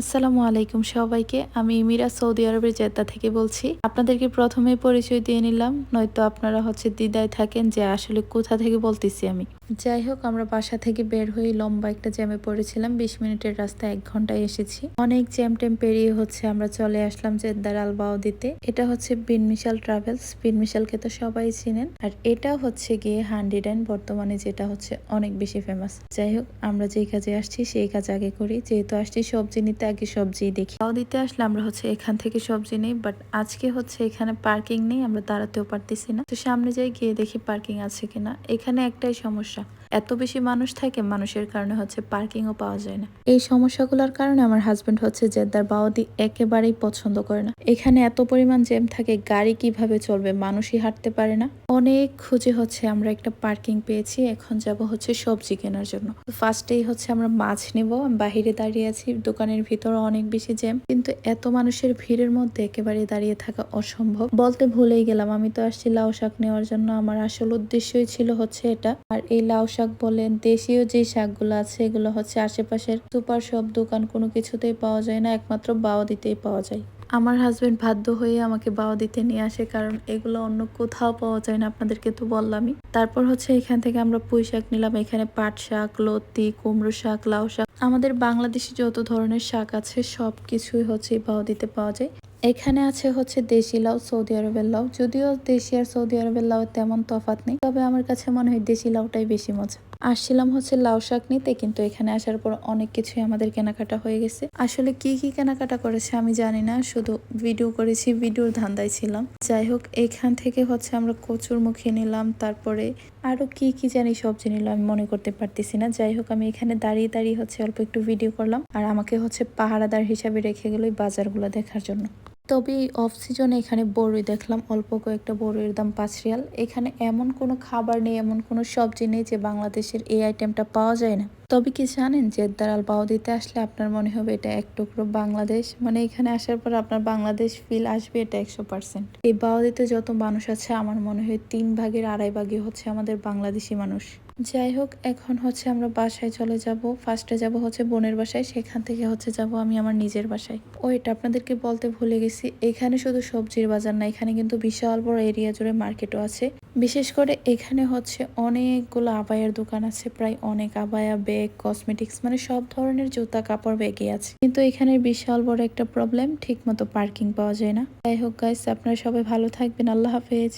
আসসালামু আলাইকুম সবাইকে, আমি ইমিরা সৌদি আরবের জেদ্দা থেকে বলছি। আপনাদেরকে প্রথমে পরিচয় দিয়ে নিলাম, নয়তো আপনারা হচ্ছে দ্বিধায় থাকেন যে আসলে কোথা থেকে বলতেছি আমি। যাই হোক, আমরা বাসা থেকে বের হয়ে লম্বা একটা জ্যামে পড়েছিলাম, বিশ মিনিটের রাস্তায় এক ঘন্টায় এসেছি। অনেক জ্যাম ট্যাম পেরিয়ে হচ্ছে আমরা চলে আসলাম জেদ্দার আলবাও দিতে এটা হচ্ছে বিনমিশাল ট্রাভেলস বিনমিশালকে তো সবাই চিনেন। আর এটা হচ্ছে গিয়ে হান্ড্রেড অ্যান্ড বর্তমানে যেটা হচ্ছে অনেক বেশি ফেমাস যাই হোক, আমরা যেই কাজে আসছি সেই কাজ আগে করি, যেহেতু আসছি সবজি নিতে আগে সবজি দেখি। খাওয়া দিতে আসলে আমরা হচ্ছে এখান থেকে সবজি নেই বাট আজকে হচ্ছে এখানে পার্কিং নেই, আমরা দাঁড়াতেও পারতেছি না। তো সামনে যাই গিয়ে দেখি পার্কিং আছে কিনা। এখানে একটাই সমস্যা, এত বেশি মানুষ থাকে, মানুষের কারণে হচ্ছে পার্কিংও পাওয়া যায় না। এই সমস্যাগুলোর কারণে আমার হাজবেন্ড হচ্ছে জেদ্দার বাওদি একেবারেই পছন্দ করে না। এখানে এত পরিমাণ জ্যাম থাকে, গাড়ি কীভাবে চলবে, মানুষই হাঁটতে পারে না। অনেক খুঁজে হচ্ছে আমরা একটা পার্কিং পেয়েছি, এখন যাব হচ্ছে সবজি কেনার জন্য। ফার্স্টেই হচ্ছে আমরা মাছ নিব, বাহিরে দাঁড়িয়ে আছি, দোকানের ভিতরে অনেক বেশি জ্যাম। কিন্তু এত মানুষের ভিড়ের মধ্যে একেবারে দাঁড়িয়ে থাকা অসম্ভব। বলতে ভুলেই গেলাম, আমি তো আসছি লাউ শাক নেওয়ার জন্য। আমার আসল উদ্দেশ্যই ছিল হচ্ছে এটা। আর এই লাউ শাক বলেন, দেশীয় যে শাকগুলো আছে, এগুলো হচ্ছে আশেপাশের সুপার সব দোকান কোনো কিছুতেই পাওয়া যায় না। একমাত্র বাও দিতেই পাওয়া যায়। আমার হাজবেন্ড বাধ্য হয়ে আমাকে বাও দিতে নিয়ে আসে, কারণ এগুলো অন্য কোথাও পাওয়া যায় না, আপনাদেরকে তো বললামই। তারপর হচ্ছে এখান থেকে আমরা পুঁই শাক নিলাম, এখানে পাট শাক, লতি, কুমড়ো শাক, লাউ শাক। আমাদের বাংলাদেশি যত ধরনের শাক আছে, সব কিছুই হচ্ছে বাও দিতে পাওয়া যায়। এখানে আছে হচ্ছে দেশি লাউ, সৌদি আরবের লাউ। যদিও দেশি আর সৌদি আরবের লাউ তেমন তফাত নেই, তবে আমার কাছে মনে হয় দেশি লাউটাই বেশি মজা। আসছিলাম হচ্ছে লাউ শাক নিতে, কিন্তু এখানে আসার পর অনেক কিছুই আমাদের কেনাকাটা হয়ে গেছে। আসলে কি কি কেনাকাটা করেছে আমি জানি না, শুধু ভিডিও করেছি ভিডিওর ধান্দায় ছিলাম। যাই হোক, এখান থেকে হচ্ছে আমরা কচুর মুখে নিলাম, তারপরে আরও কি কি জানি সবজি নিলাম, আমি মনে করতে পারতেছি না। যাই হোক, আমি এখানে দাঁড়িয়ে দাঁড়িয়ে হচ্ছে অল্প একটু ভিডিও করলাম, আর আমাকে হচ্ছে পাহারাদার হিসাবে রেখে গেল বাজারগুলো দেখার জন্য। তবে এই অফ সিজনে এখানে বড়ই দেখলাম, অল্প কয়েকটা বড়ইয়ের দাম পাঁচ রিয়াল। এখানে এমন কোনো খাবার নেই, এমন কোনো সবজি নেই যে বাংলাদেশের এই আইটেমটা পাওয়া যায় না। তবে কি জানেন জেদ্দার আল বাও দিতে আসলে আপনার মনে হবে এটা এক টুকরো বাংলাদেশ? মানে এখানে আসার পর আপনার বাংলাদেশ ফিল আসবে এটা একশো পার্সেন্ট এই বাও দিতে যত মানুষ আছে, আমার মনে হয় তিন ভাগের আড়াই ভাগে হচ্ছে আমাদের বাংলাদেশি মানুষ। যাই হোক, এখন হচ্ছে আমরা বাসায় চলে যাব। ফার্স্টে যাব হচ্ছে বোনের বাসায়, সেখান থেকে হচ্ছে যাব আমি আমার নিজের বাসায়। ও এটা আপনাদেরকে বলতে ভুলে গেছি, এখানে শুধু সবজির বাজার না, এখানে কিন্তু বিশাল বড় এরিয়া জুড়ে মার্কেটও আছে। বিশেষ করে এখানে হচ্ছে অনেকগুলো আবায়ের দোকান আছে, প্রায় অনেক আবায়া, ব্যাগ কসমেটিক্স মানে সব ধরনের জুতা, কাপড় ব্যাগে আছে। কিন্তু এখানে বিশাল বড় একটা প্রবলেম ঠিক মতো পার্কিং পাওয়া যায় না। যাই হোক গাইস আপনারা সবাই ভালো থাকবেন, আল্লাহ হাফেজ।